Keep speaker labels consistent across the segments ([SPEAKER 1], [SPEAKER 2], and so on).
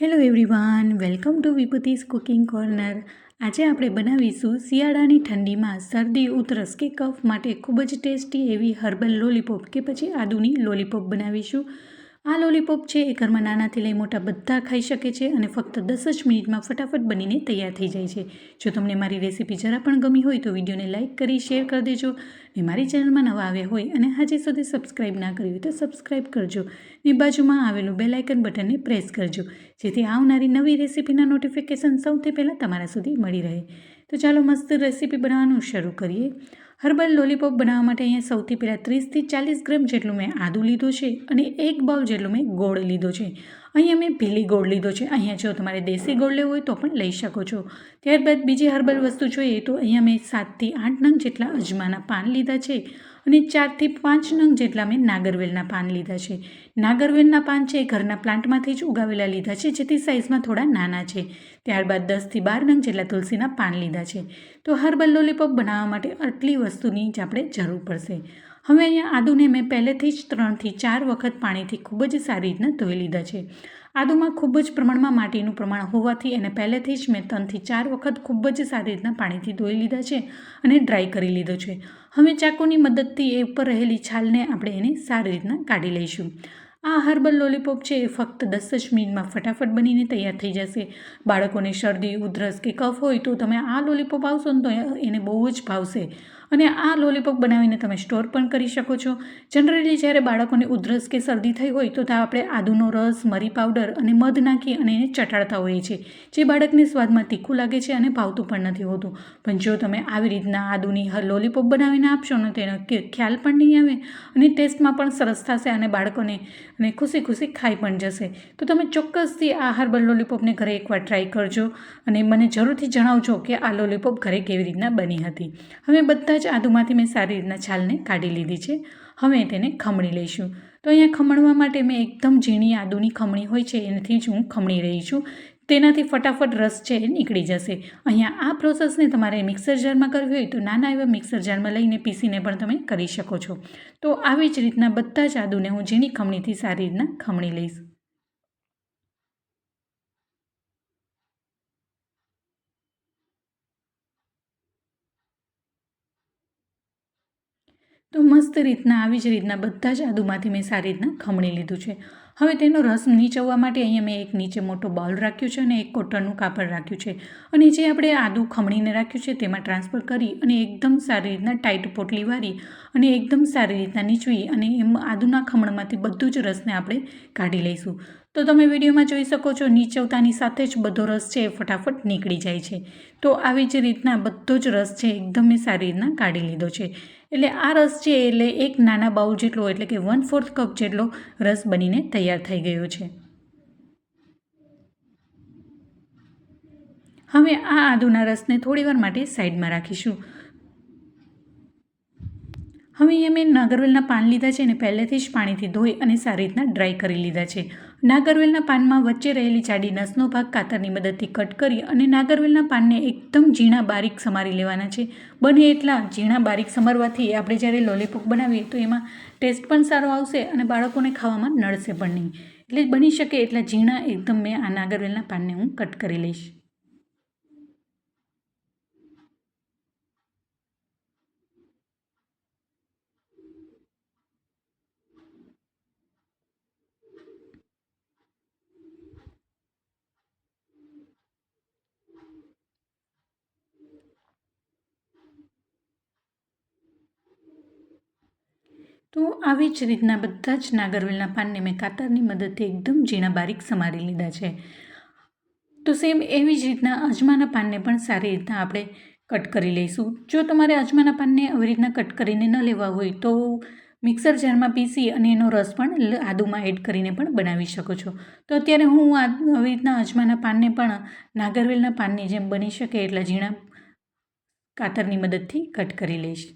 [SPEAKER 1] Hello everyone welcome to Vibhuti's cooking corner આજે આપણે બનાવીશું શિયાળાની ઠંડીમાં શરદી, ઉધરસ કે કફ માટે ખૂબ જ ટેસ્ટી એવી હર્બલ લોલીપોપ કે પછી આદુની લોલીપોપ બનાવીશું. આ લોલીપોપ છે એ ઘરમાં નાનાથી લઈ મોટા બધા ખાઈ શકે છે અને ફક્ત દસ જ મિનિટમાં ફટાફટ બનીને તૈયાર થઈ જાય છે. જો તમને મારી રેસીપી જરા પણ ગમી હોય તો વિડીયોને લાઇક કરી, શેર કરી દેજો ને મારી ચેનલમાં નવા આવ્યા હોય અને હજી સુધી સબસ્ક્રાઈબ ના કરી હોય તો સબસ્ક્રાઈબ કરજો ને બાજુમાં આવેલું બેલાઇકન બટનને પ્રેસ કરજો, જેથી આવનારી નવી રેસીપીના નોટિફિકેશન સૌથી પહેલાં તમારા સુધી મળી રહે. તો ચાલો મસ્ત રેસીપી બનાવવાનું શરૂ કરીએ. હર્બલ લોલીપોપ બનાવવા માટે અહીંયા સૌથી પહેલાં ત્રીસથી ચાલીસ ગ્રામ જેટલું મેં આદું લીધું છે અને એક બાઉલ જેટલું મેં ગોળ લીધો છે. અહીંયા મેં ભીલી ગોળ લીધો છે. અહીંયા જો તમારે દેશી ગોળ લેવો હોય તો પણ લઈ શકો છો. ત્યારબાદ બીજી હર્બલ વસ્તુ જોઈએ તો અહીંયા મેં સાતથી આઠ નંગ જેટલા અજમાના પાન લીધા છે. અને ચારથી પાંચ નંગ જેટલા મેં નાગરવેલના પાન લીધા છે. નાગરવેલના પાન છે એ ઘરના પ્લાન્ટમાંથી જ ઉગાવેલા લીધા છે, જેથી સાઇઝમાં થોડા નાના છે. ત્યારબાદ દસથી બાર નંગ જેટલા તુલસીના પાન લીધા છે. તો હર્બલ લોલીપોપ બનાવવા માટે આટલી વસ્તુની જ આપણે જરૂર પડશે. હવે અહીંયા આદુને મેં પહેલેથી જ ત્રણથી ચાર વખત પાણીથી ખૂબ જ સારી રીતના ધોઈ લીધા છે. આદુમાં ખૂબ જ પ્રમાણમાં માટીનું પ્રમાણ હોવાથી એને પહેલેથી જ મેં ત્રણથી ચાર વખત ખૂબ જ સારી રીતના પાણીથી ધોઈ લીધા છે અને ડ્રાય કરી લીધો છે. હવે ચાકુની મદદથી એ ઉપર રહેલી છાલને આપણે એને સારી રીતના કાઢી લઈશું. આ હર્બલ લોલીપોપ છે એ ફક્ત દસ જ મિનિટમાં ફટાફટ બનીને તૈયાર થઈ જશે. બાળકોને શરદી, ઉધરસ કે કફ હોય તો તમે આ લોલીપોપ આવશો ને તો એને બહુ જ ભાવશે. અને આ લોલીપોપ બનાવીને તમે સ્ટોર પણ કરી શકો છો. જનરલી જ્યારે બાળકોને ઉધરસ કે શરદી થઈ હોય તો આપણે આદુનો રસ, મરી પાવડર અને મધ નાખી અને એને ચટાડતા હોઈએ છીએ. જે બાળકને સ્વાદમાં તીખું લાગે છે અને ભાવતું પણ નથી હોતું. પણ જો તમે આવી રીતના આદુની લોલીપોપ બનાવીને આપશો ને તેનો ખ્યાલ પણ નહીં આવે અને ટેસ્ટમાં પણ સરસ થશે અને બાળકોને અને ખુશી ખુશી ખાઈ પણ જશે. તો તમે ચોક્કસથી આ હર્બલ લોલીપોપને ઘરે એકવાર ટ્રાય કરજો અને મને જરૂરથી જણાવજો કે આ લોલીપોપ ઘરે કેવી રીતના બની હતી. હવે બધા જ આદુમાંથી મેં સારી રીતના છાલને કાઢી લીધી છે. હવે તેને ખમણી લઈશું. તો અહીંયા ખમણવા માટે મેં એકદમ ઝીણી આદુની ખમણી હોય છે, એનાથી જ હું ખમણી રહી છું. તેનાથી ફટાફટ રસ છે એ નીકળી જશે. અહીંયા આ પ્રોસેસને તમારે મિક્સર જારમાં કરવી હોય તો નાના એવા મિક્સર જારમાં લઈને પીસીને પણ તમે કરી શકો છો. તો આવી જ રીતના બધા જ આદુને હું ઝીણી ખમણીથી સારી રીતના ખમણી લઈશ. તો મસ્ત રીતના, આવી જ રીતના બધા જ આદુમાંથી મેં સારી રીતના ખમણી લીધું છે. હવે તેનો રસ નીચવવા માટે અહીંયા મેં એક નીચે મોટો બાઉલ રાખ્યું છે અને એક કોટનનું કાપડ રાખ્યું છે. અને જે આપણે આદુ ખમણીને રાખ્યું છે તેમાં ટ્રાન્સફર કરી અને એકદમ સારી રીતના ટાઈટ પોટલી વાળી અને એકદમ સારી રીતના નીચવી અને એમ આદુના ખમણમાંથી બધું જ રસને આપણે કાઢી લઈશું. તો તમે વિડીયોમાં જોઈ શકો છો નીચવતાની સાથે જ બધો રસ છે એ ફટાફટ નીકળી જાય છે. તો આવી જ રીતના બધો જ રસ છે, એકદમ મેં સારી રીતના કાઢી લીધો છે. એટલે આ રસ છે, એટલે એક નાના બાઉલ જેટલો, એટલે કે વન ફોર્થ કપ જેટલો રસ બનીને તૈયાર થઈ ગયો છે. હવે આ આદુના રસને થોડીવાર માટે સાઈડમાં રાખીશું. હવે અહીંયા મેં નાગરવેલના પાન લીધા છે અને પહેલેથી જ પાણીથી ધોઈ અને સારી રીતના ડ્રાય કરી લીધા છે. નાગરવેલના પાનમાં વચ્ચે રહેલી જાડી નસનો ભાગ કાતરની મદદથી કટ કરી અને નાગરવેલના પાનને એકદમ ઝીણા બારીક સમારી લેવાના છે. બને એટલા ઝીણા બારીક સમારવાથી આપણે જ્યારે લોલીપોપ બનાવીએ તો એમાં ટેસ્ટ પણ સારો આવશે અને બાળકોને ખાવામાં નડશે પણ નહીં. એટલે બની શકે એટલા ઝીણા એકદમ મેં આ નાગરવેલના પાનને હું કટ કરી લઈશ. તો આવી જ રીતના બધા જ નાગરવેલના પાનને મેં કાતરની મદદથી એકદમ ઝીણા બારીક સમારી લીધા છે. તો સેમ એવી જ રીતના અજમાના પાનને પણ સારી રીતના આપણે કટ કરી લઈશું. જો તમારે અજમાના પાનને આવી રીતના કટ કરીને ન લેવા હોય તો મિક્સર જારમાં પીસી અને એનો રસ પણ આદુમાં એડ કરીને પણ બનાવી શકો છો. તો અત્યારે હું આવી રીતના અજમાના પાનને પણ નાગરવેલના પાનની જેમ બની શકે એટલા ઝીણા કાતરની મદદથી કટ કરી લઈશ.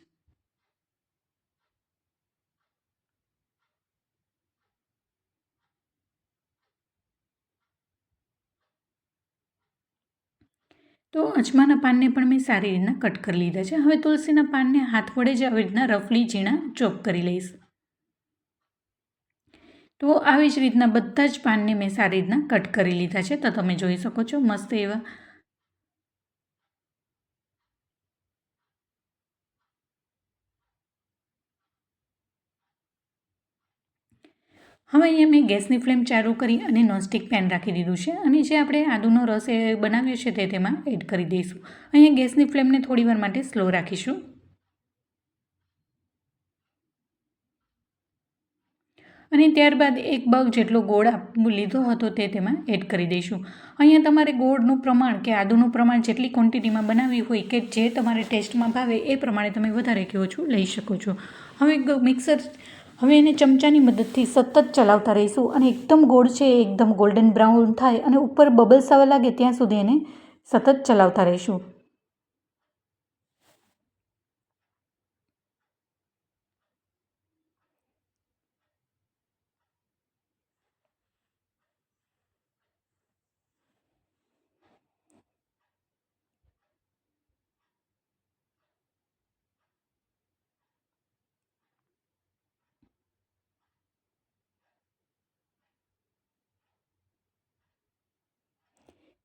[SPEAKER 1] તો અજમાના પાનને પણ મેં સારી રીતના કટ કરી લીધા છે. હવે તુલસીના પાનને હાથ વડે જ આવી રીતના રફલી ઝીણા ચોપ કરી લઈશ. તો આવી જ રીતના બધા જ પાનને મેં સારી રીતના કટ કરી લીધા છે. તો તમે જોઈ શકો છો, મસ્ત એવા હવે અહીંયા મેં ગેસની ફ્લેમ ચાલુ કરી અને નોનસ્ટિક પેન રાખી દીધું છે અને જે આપણે આદુનો રસ એ બનાવ્યો છે તે તેમાં એડ કરી દઈશું. અહીંયા ગેસની ફ્લેમને થોડીવાર માટે સ્લો રાખીશું. અને ત્યારબાદ એક બગ જેટલો ગોળ લીધો હતો તે તેમાં એડ કરી દઈશું. અહીંયા તમારે ગોળનું પ્રમાણ કે આદુનું પ્રમાણ જેટલી ક્વોન્ટિટીમાં બનાવી હોય કે જે તમારે ટેસ્ટમાં ભાવે એ પ્રમાણે તમે વધારે કે ઓછું લઈ શકો છો. હવે મિક્સર હવે એને ચમચાની મદદથી સતત ચલાવતા રહીશું અને એકદમ ગોળ છે, એકદમ ગોલ્ડન બ્રાઉન થાય અને ઉપર બબલ્સ આવવા લાગે ત્યાં સુધી એને સતત ચલાવતા રહીશું.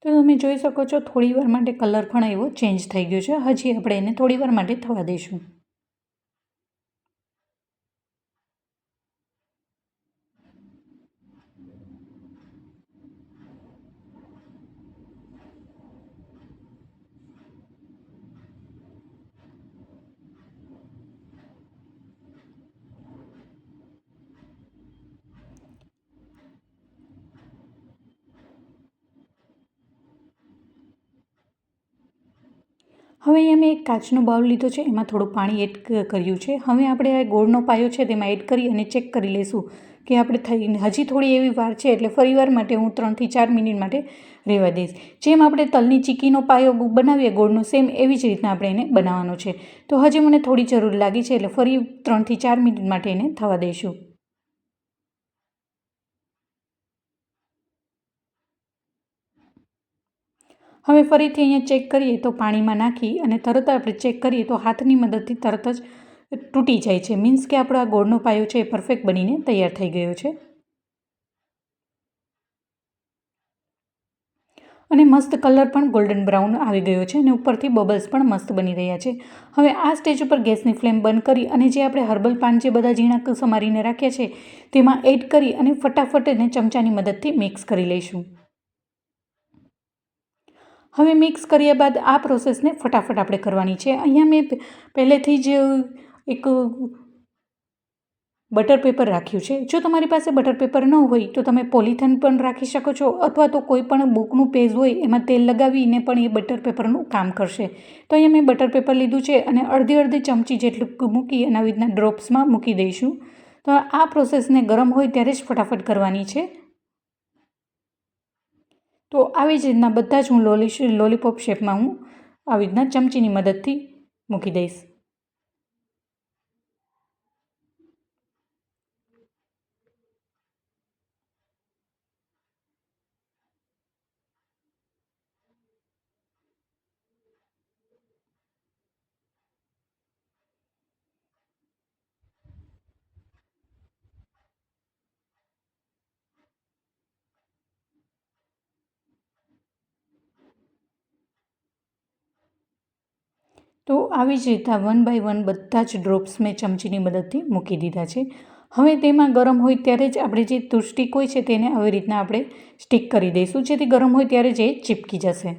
[SPEAKER 1] તો તમે જોઈ શકો છો થોડી વાર માટે કલર પણ એવો ચેન્જ થઈ ગયો છે. હજી આપણે એને થોડી વાર માટે થવા દઈશું. હવે અહીંયા મેં એક કાચનો બાઉલ લીધો છે, એમાં થોડું પાણી એડ કર્યું છે. હવે આપણે આ ગોળનો પાયો છે તેમાં એડ કરી અને ચેક કરી લઈશું કે આપણે થઈ, હજી થોડી એવી વાર છે એટલે ફરીવાર માટે હું ત્રણથી ચાર મિનિટ માટે રહેવા દઈશ. જેમ આપણે તલની ચીકીનો પાયો બનાવીએ ગોળનો, સેમ એવી જ રીતના આપણે એને બનાવવાનો છે. તો હજી મને થોડી જરૂર લાગી છે એટલે ફરી ત્રણથી ચાર મિનિટ માટે એને થવા દઈશું. હવે ફરીથી અહીંયા ચેક કરીએ તો પાણીમાં નાખી અને તરત આપણે ચેક કરીએ તો હાથની મદદથી તરત જ તૂટી જાય છે. મીન્સ કે આપણો આ ગોળનો પાયો છે એ પરફેક્ટ બનીને તૈયાર થઈ ગયો છે. અને મસ્ત કલર પણ ગોલ્ડન બ્રાઉન આવી ગયો છે અને ઉપરથી બબલ્સ પણ મસ્ત બની રહ્યા છે. હવે આ સ્ટેજ ઉપર ગેસની ફ્લેમ બંધ કરી અને જે આપણે હર્બલ પાન જે બધા ઝીણા સમારીને રાખ્યા છે તેમાં એડ કરી અને ફટાફટ એને ચમચાની મદદથી મિક્સ કરી લઈશું. હવે મિક્સ કર્યા બાદ આ પ્રોસેસને ફટાફટ આપણે કરવાની છે. અહીંયા મેં પહેલેથી જ એક બટર પેપર રાખ્યું છે. જો તમારી પાસે બટર પેપર ન હોય તો તમે પોલિથીન પણ રાખી શકો છો અથવા તો કોઈ પણ બુકનું પેજ હોય એમાં તેલ લગાવીને પણ એ બટર પેપરનું કામ કરશે. તો અહીંયા મેં બટર પેપર લીધું છે અને અડધી અડધી ચમચી જેટલું મૂકી અને આવી રીતના ડ્રોપ્સમાં મૂકી દઈશું. તો આ પ્રોસેસને ગરમ હોય ત્યારે જ ફટાફટ કરવાની છે. તો આવી જ રીતના બધા જ હું લોલી લોલીપોપ શેપમાં હું આવી રીતના ચમચીની મદદથી મૂકી દઈશ. તો આવી જ રીતના વન બાય વન બધા જ ડ્રોપ્સ મેં ચમચીની મદદથી મૂકી દીધા છે. હવે તેમાં ગરમ હોય ત્યારે જ આપણે જે તુસ્ટિક હોય છે તેને આવી રીતના આપણે સ્ટીક કરી દઈશું. જેથી ગરમ હોય ત્યારે એ ચીપકી જશે.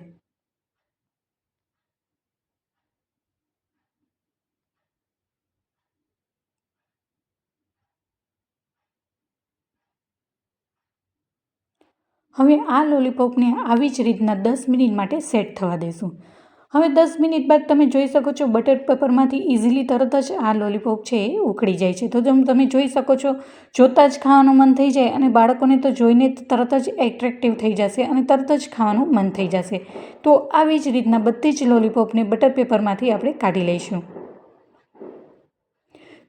[SPEAKER 1] હવે આ લોલીપોપને આવી જ રીતના દસ મિનિટ માટે સેટ થવા દઈશું. હવે દસ મિનિટ બાદ તમે જોઈ શકો છો બટર પેપરમાંથી ઇઝીલી તરત જ આ લોલીપોપ છે એ ઉખડી જાય છે. તો તમે જોઈ શકો છો, જોતાં જ ખાવાનું મન થઈ જાય અને બાળકોને તો જોઈને તરત જ એટ્રેક્ટિવ થઈ જશે અને તરત જ ખાવાનું મન થઈ જશે. તો આવી જ રીતના બધી જ લોલીપોપને બટર પેપરમાંથી આપણે કાઢી લઈશું.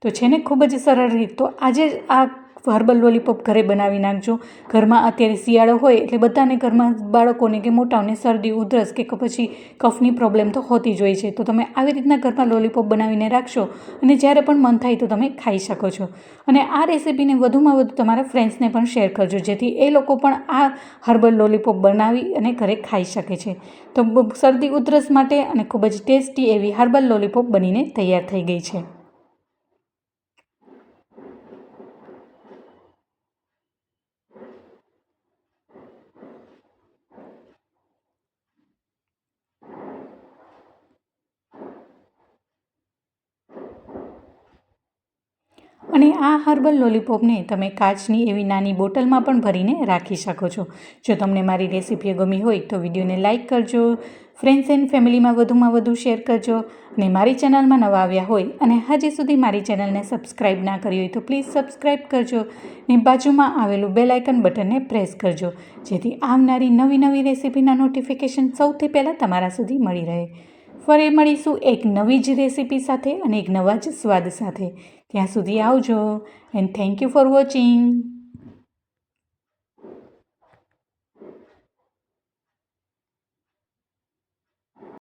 [SPEAKER 1] તો છે ને ખૂબ જ સરળ રીત. તો આજે આ હર્બલ લોલીપોપ ઘરે બનાવી નાખજો. ઘરમાં અત્યારે શિયાળો હોય એટલે બધાને ઘરમાં બાળકોને કે મોટાઓને શરદી, ઉધરસ કે પછી કફની પ્રોબ્લેમ તો હોતી જ હોય છે. તો તમે આવી રીતના ઘરમાં લોલીપોપ બનાવીને રાખશો અને જ્યારે પણ મન થાય તો તમે ખાઈ શકો છો. અને આ રેસીપીને વધુમાં વધુ તમારા ફ્રેન્ડ્સને પણ શેર કરજો, જેથી એ લોકો પણ આ હર્બલ લોલીપોપ બનાવી અને ઘરે ખાઈ શકે છે. તો શરદી, ઉધરસ માટે અને ખૂબ જ ટેસ્ટી એવી હર્બલ લોલીપોપ બનીને તૈયાર થઈ ગઈ છે. અને આ હર્બલ લોલીપોપને તમે કાચની એવી નાની બોટલમાં પણ ભરીને રાખી શકો છો. જો તમને મારી રેસીપી ગમી હોય તો વિડીયોને લાઇક કરજો ફ્રેન્ડ્સ એન્ડ ફેમિલીમાં વધુમાં વધુ શેર કરજો અને મારી ચેનલમાં નવા આવ્યા હોય અને હજી સુધી મારી ચેનલને સબસ્ક્રાઇબ ના કરી હોય તો પ્લીઝ સબસ્ક્રાઇબ કરજો ને બાજુમાં આવેલું બેલ આઇકન બટનને પ્રેસ કરજો, જેથી આવનારી નવી નવી રેસીપીના નોટિફિકેશન સૌથી પહેલાં તમારા સુધી મળી રહે. ફરી મળીશું એક નવી જ રેસીપી સાથે અને એક નવા જ સ્વાદ સાથે. ત્યાં સુધી આવજો and thank you for watching